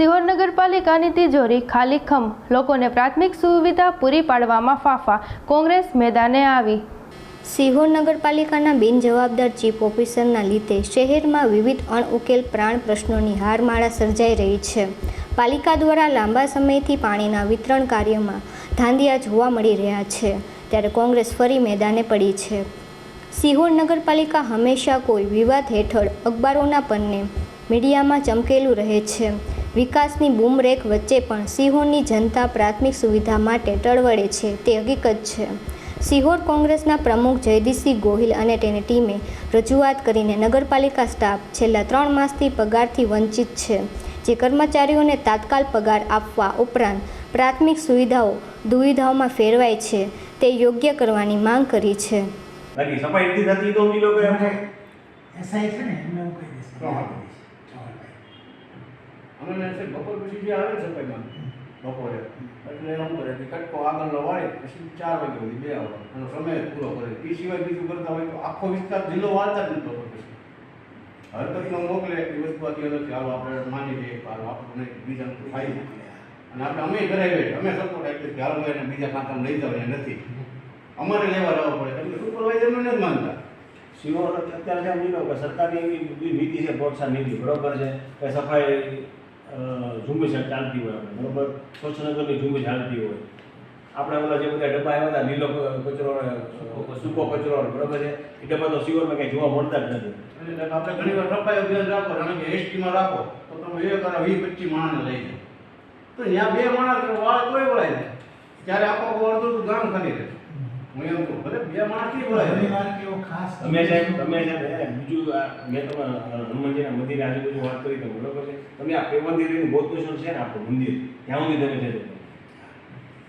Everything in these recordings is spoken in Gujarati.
સિહોર નગરપાલિકાની તિજોરી ખાલી ખમ. લોકોને પ્રાથમિક સુવિધા પૂરી પાડવામાં ફાફા. કોંગ્રેસ મેદાને આવી. સિહોર નગરપાલિકાના બિનજવાબદાર ચીફ ઓફિસરના લીધે શહેરમાં વિવિધ અણઉકેલ પ્રાણ પ્રશ્નોની હારમાળા સર્જાઈ રહી છે. પાલિકા દ્વારા લાંબા સમયથી પાણીના વિતરણ કાર્યમાં ધાંધિયા જોવા મળી રહ્યા છે, ત્યારે કોંગ્રેસ ફરી મેદાને પડી છે. સિહોર નગરપાલિકા હંમેશા કોઈ વિવાદ હેઠળ અખબારોના પન્ને મીડિયામાં ચમકેલું રહે છે. વિકાસની બૂમરેખ વચ્ચે પણ સિહોરની જનતા પ્રાથમિક સુવિધા માટે ટળવળે છે તે હકીકત છે. સિહોર કોંગ્રેસના પ્રમુખ જયદીશસિંહ ગોહિલ અને તેની ટીમે રજૂઆત કરીને નગરપાલિકા સ્ટાફ છેલ્લા ત્રણ માસથી પગારથી વંચિત છે જે કર્મચારીઓને તાત્કાલ પગાર આપવા ઉપરાંત પ્રાથમિક સુવિધાઓ દુવિધાઓમાં ફેરવાય છે તે યોગ્ય કરવાની માંગ કરી છે. સફાઈ નથી થતી તો બી એમ એસઆઈ છે ને એમને હું કહી દઈશ હા. છે, બપોર પછી જે આવે છે સફાઈમાં બપોરે. એટલે શું કરે કે કટકો આગળ લવાય પછી ચાર વાગે સુધી, બે આવે અને સમય પૂરો કરે. એ સિવાય બીજું કરતા હોય તો આખો વિસ્તાર જિલ્લો વાળતા જ નથી બપોર પછી. હરકતમાં મોકલે, એ વસ્તુ આથી અલગ ચાલો આપણે માની લઈએ, હાલો આપણને બીજા ફાઈ અને આપણે અમે કરાવીએ, અમે સપોર્ટ આપીએ કે હાલો એને બીજા ખાતામાં લઈ જાવ એને નથી. અમારે લેવા રહેવા પડે. એટલે સુપરવાઇઝરને નથી માનતા. સિહોર અત્યારે જેમ કે સરકારની એવી નીતિ છે, પ્રોત્સાહન નીતિ, બરોબર છે. કે સફાઈ ઝુંબેશ ચાલતી હોય આપણે. બરોબર? સ્વચ્છનગરની ઝુંબેશ ચાલતી હોય. આપણે ઓલા જે બધા ડબ્બા આવ્યા હતા લીલો કચરો સૂકો કચરો. બરાબર છે? એ ડબ્બા તો સિવરમાં કંઈ જોવા મળતા જ નથી. એટલે આપણે ઘણી વાર સફાઈ અભિયાન રાખો કારણ કે એસટીમાં રાખો તો તમે એ અને વીસ પચીસ માણસ લઈ જાઓ. તો ત્યાં બે માણસ વાળ તોય વળાય જાય ત્યારે આખો અડધું ગામ ખાલી રહે. હું એમ કહું ભલે બે માણસથી વળાય ઘણી વાર કેવો ખાસ તમે સાહેબ તમે છે બીજું મેં તમે હનુમાનજીના મંદિર આજુબાજુ વાત કરી તમે બરોબર છે. તમે આ પ્રેમ મંદિરની બૌદ્ધેશ્વર છે ને આપણું મંદિર ત્યાં સુધી તમે જજો.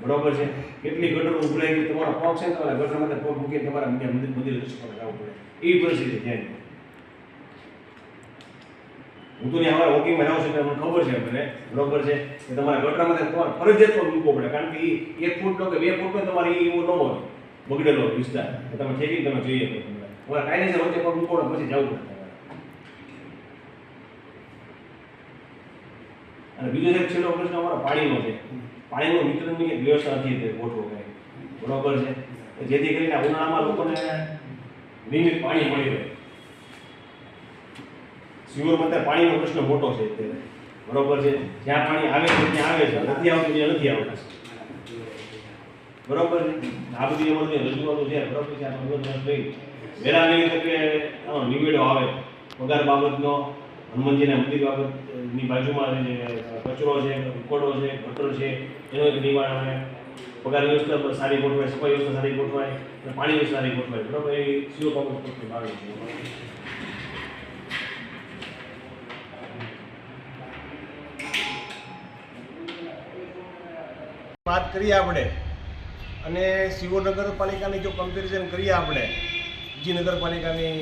બરોબર છે? કેટલી ગટર ઉભરાઈ ગઈ તમારો પગ છે ને તમારા ગટરમાંથી પગ મૂકીને તમારા મંદિર મંદિર મંદિર દર્શન જવું પડે. એ પરિસ્થિતિ ત્યાં હું તો ત્યાં અમારા વોકિંગમાં જાઉં છું એટલે મને ખબર છે મને. બરોબર છે? કે તમારા ગટરમાંથી તમારે ફરજિયાત પગ મૂકવો પડે કારણ કે એ એક ફૂટનો કે બે ફૂટનો તમારે એવું ન હોય. બગડેલો વિસ્તાર. કે તમે ઠેકીને તમે જોઈએ તમારે કાયદેસર વચ્ચે પગ મૂકો પછી જવું પડે. અને બીજો એક છેલ્લો પ્રશ્ન અમારો પાણીનો છે. પાણીનો વિતરણની કંઈક વ્યવસ્થા નથી તે ગોઠવો કંઈ. બરોબર છે? જેથી કરીને ઉનાળામાં લોકોને નિયમિત પાણી મળી રહે. સિવરમાં અત્યારે પાણીનો પ્રશ્ન મોટો છે અત્યારે. બરોબર છે? જ્યાં પાણી આવે છે, ત્યાં આવે છે. નથી આવતું, ત્યાં નથી આવતું. બરોબર આ બધી અમલની રજૂઆતો છે, બરોબર છે? આ રજૂઆત લઈ વહેલા વહેલી તકે કે નિવેડો આવે. પગાર બાબતનો, હનુમાનજીના મંદિર બાબતની બાજુમાં જે કચરો છે ઉકોડો છે, ગટર છે, એનો એક નિવારણ આવે પગાર વ્યવસ્થા સારી ગોઠવાય, સફાઈ વ્યવસ્થા સારી ગોઠવાય, અને પાણી વ્યવસ્થા સારી ગોઠવાય. બરોબર? એ સીઓ બાબત પ્રશ્ન માગણી છે. વાત કરીએ આપણે. અને સીઓ નગરપાલિકાની જો કમ્પેરિઝન કરીએ આપણે બીજી નગરપાલિકાની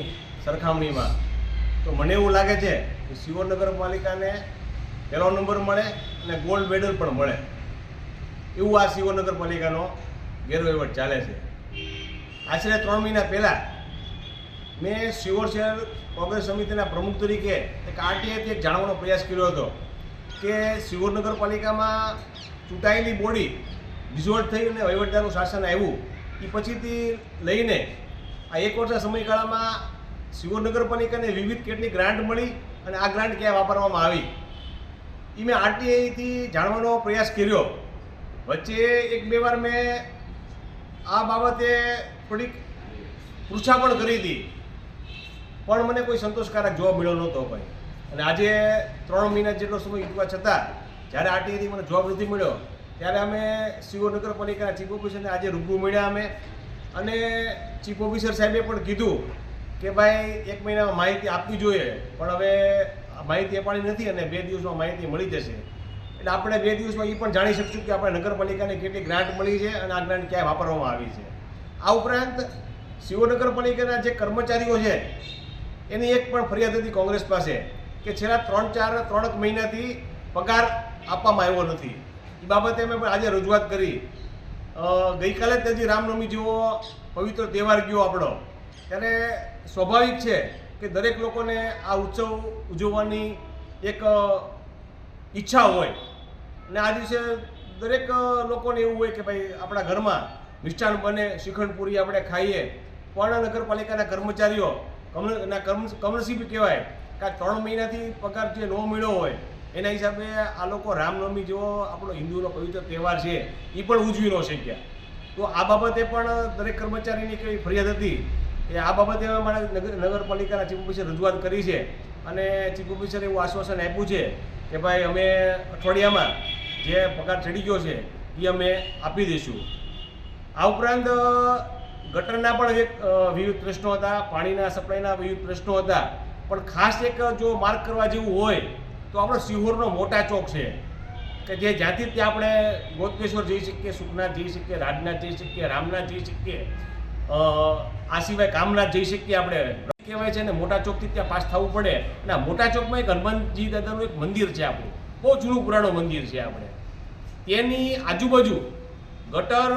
સરખામણીમાં, તો મને એવું લાગે છે કે સીઓ નગરપાલિકાને પહેલો નંબર મળે અને ગોલ્ડ મેડલ પણ મળે. એવું આ સીઓ નગરપાલિકાનો ગેરવહીવટ ચાલે છે. આશરે ત્રણ મહિના પહેલાં મેં શિવોર શહેર કોંગ્રેસ સમિતિના પ્રમુખ તરીકે એક આરટીએથી એક જાણવાનો પ્રયાસ કર્યો હતો કે શિવોર નગરપાલિકામાં ચૂંટાયેલી બોડી ડિઝોલ્વ થઈ અને વહીવટદારનું શાસન આવ્યું. એ પછીથી લઈને આ એક વર્ષના સમયગાળામાં સિવોર નગરપાલિકાને વિવિધ કેટલી ગ્રાન્ટ મળી અને આ ગ્રાન્ટ ક્યાં વાપરવામાં આવી. એ મેં આરટીઆઈથી જાણવાનો પ્રયાસ કર્યો. વચ્ચે એક બે વાર મેં આ બાબતે થોડીક પૃચ્છા પણ કરી હતી. પણ મને કોઈ સંતોષકારક જવાબ મળ્યો નહોતો ભાઈ. અને આજે ત્રણ મહિના જેટલો સમય વીતવા છતાં જ્યારે આરટીઆઈથી મને જવાબ નથી મળ્યો ત્યારે અમે સીઓ નગરપાલિકાના ચીફ ઓફિસરને આજે રૂબરૂ મળ્યા અમે. અને ચીફ ઓફિસર સાહેબે પણ કીધું કે ભાઈ, એક મહિનામાં માહિતી આપવી જોઈએ, પણ હવે માહિતી અપાણી નથી અને બે દિવસમાં માહિતી મળી જશે. એટલે આપણે બે દિવસમાં એ પણ જાણી શકશું કે આપણે નગરપાલિકાને કેટલી ગ્રાન્ટ મળી છે અને આ ગ્રાન્ટ ક્યાં વાપરવામાં આવી છે. આ ઉપરાંત, સીઓ નગરપાલિકાના જે કર્મચારીઓ છે, એની એક પણ ફરિયાદ હતી કોંગ્રેસ પાસે કે છેલ્લા ત્રણ ચાર, ત્રણક મહિનાથી પગાર આપવામાં આવ્યો નથી. એ બાબતે અમે પણ આજે રજૂઆત કરી. ગઈકાલે જ તેથી રામનવમી જેવો પવિત્ર તહેવાર ગયો આપણો. ત્યારે સ્વાભાવિક છે કે દરેક લોકોને આ ઉત્સવ ઉજવવાની એક ઈચ્છા હોય. અને આ દિવસે દરેક લોકોને એવું હોય કે ભાઈ આપણા ઘરમાં મિષ્ટાન બને, શ્રીખંડ પૂરી આપણે ખાઈએ. પણ નગરપાલિકાના કર્મચારીઓ કમનસીબી કહેવાય કે આ ત્રણ મહિનાથી પગાર જે ન મળ્યો હોય એના હિસાબે આ લોકો રામનવમી જેવો આપણો હિન્દુનો પવિત્ર તહેવાર છે એ પણ ઉજવી ન શક્યા તો આ બાબતે પણ દરેક કર્મચારીની કેવી ફરિયાદ હતી કે આ બાબતે મારે નગર, નગરપાલિકાના ચીફ ઓફિસર રજૂઆત કરી છે અને ચીફ ઓફિસરે એવું આશ્વાસન આપ્યું છે કે ભાઈ અમે અઠવાડિયામાં જે પગાર ચડી ગયો છે એ અમે આપી દઈશું. આ ઉપરાંત ગટરના પણ એક વિવિધ પ્રશ્નો હતા, પાણીના સપ્લાયના વિવિધ પ્રશ્નો હતા. પણ ખાસ એક જો માર્ક કરવા જેવું હોય તો આપણો સિહોરનો મોટા ચોક છે. કે જે જ્યાંથી ત્યાં આપણે ગોતકેશ્વર જઈ શકીએ, સુખનાથ જઈ શકીએ, રાજનાથ જઈ શકીએ, રામનાથ જઈ શકીએ આ સિવાય કામનાથ જઈ શકીએ આપણે કહેવાય છે ને, મોટા ચોકથી ત્યાં પાસ થવું પડે. અને મોટા ચોકમાં એક હનુમાનજી દાદાનું એક મંદિર છે આપણું. બહુ જૂનું પુરાણું મંદિર છે આપણે. તેની આજુબાજુ ગટર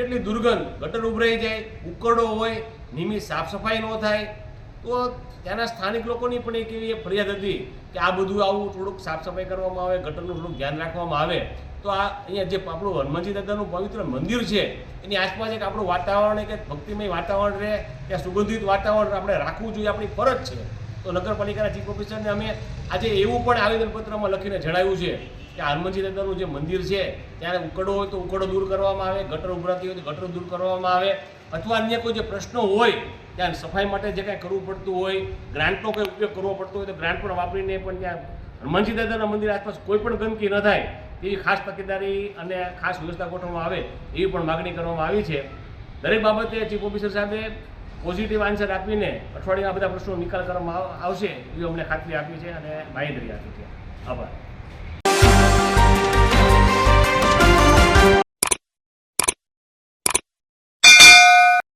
એટલી દુર્ગંધ, ગટર ઉભરાઈ જાય, ઉકરડો હોય, નિયમિત સાફ સફાઈ ન થાય તો ત્યાંના સ્થાનિક લોકોની પણ એક એવી ફરિયાદ હતી કે આ બધું આવું થોડુંક સાફ સફાઈ કરવામાં આવે, ગટરનું થોડુંક ધ્યાન રાખવામાં આવે. તો આ અહીંયા જે આપણું હનુમાનજી દાદાનું પવિત્ર મંદિર છે, એની આસપાસ એક આપણું વાતાવરણ, એક ભક્તિમય વાતાવરણ રહે ત્યાં સુગંધિત વાતાવરણ આપણે રાખવું જોઈએ, આપણી ફરજ છે. તો નગરપાલિકાના ચીફ ઓફિસરને અમે આજે એવું પણ આવેદનપત્રમાં લખીને જણાવ્યું છે કે હનુમાનજી દાદાનું જે મંદિર છે ત્યારે ઉકડો હોય તો ઉકડો દૂર કરવામાં આવે, ગટર ઉભરાતી હોય તો ગટર દૂર કરવામાં આવે, અથવા અન્ય કોઈ જે પ્રશ્નો હોય ત્યાં સફાઈ માટે જે કાંઈ કરવું પડતું હોય ગ્રાન્ટનો કંઈ ઉપયોગ કરવો પડતો હોય તો ગ્રાન્ટ પણ વાપરીને પણ ત્યાં હનુમાનજી દાદાના મંદિર આસપાસ કોઈ પણ ગંદકી ન થાય તેવી ખાસ તકેદારી અને ખાસ વ્યવસ્થા ગોઠવવામાં આવે, એવી પણ માગણી કરવામાં આવી છે. દરેક બાબતે ચીફ ઓફિસર સાહેબે પોઝિટિવ આન્સર આપીને અઠવાડિયામાં બધા પ્રશ્નો નિકાલ કરવામાં આવશે, એવી અમને ખાતરી આપી છે અને બાંયધરી આપી છે. આભાર.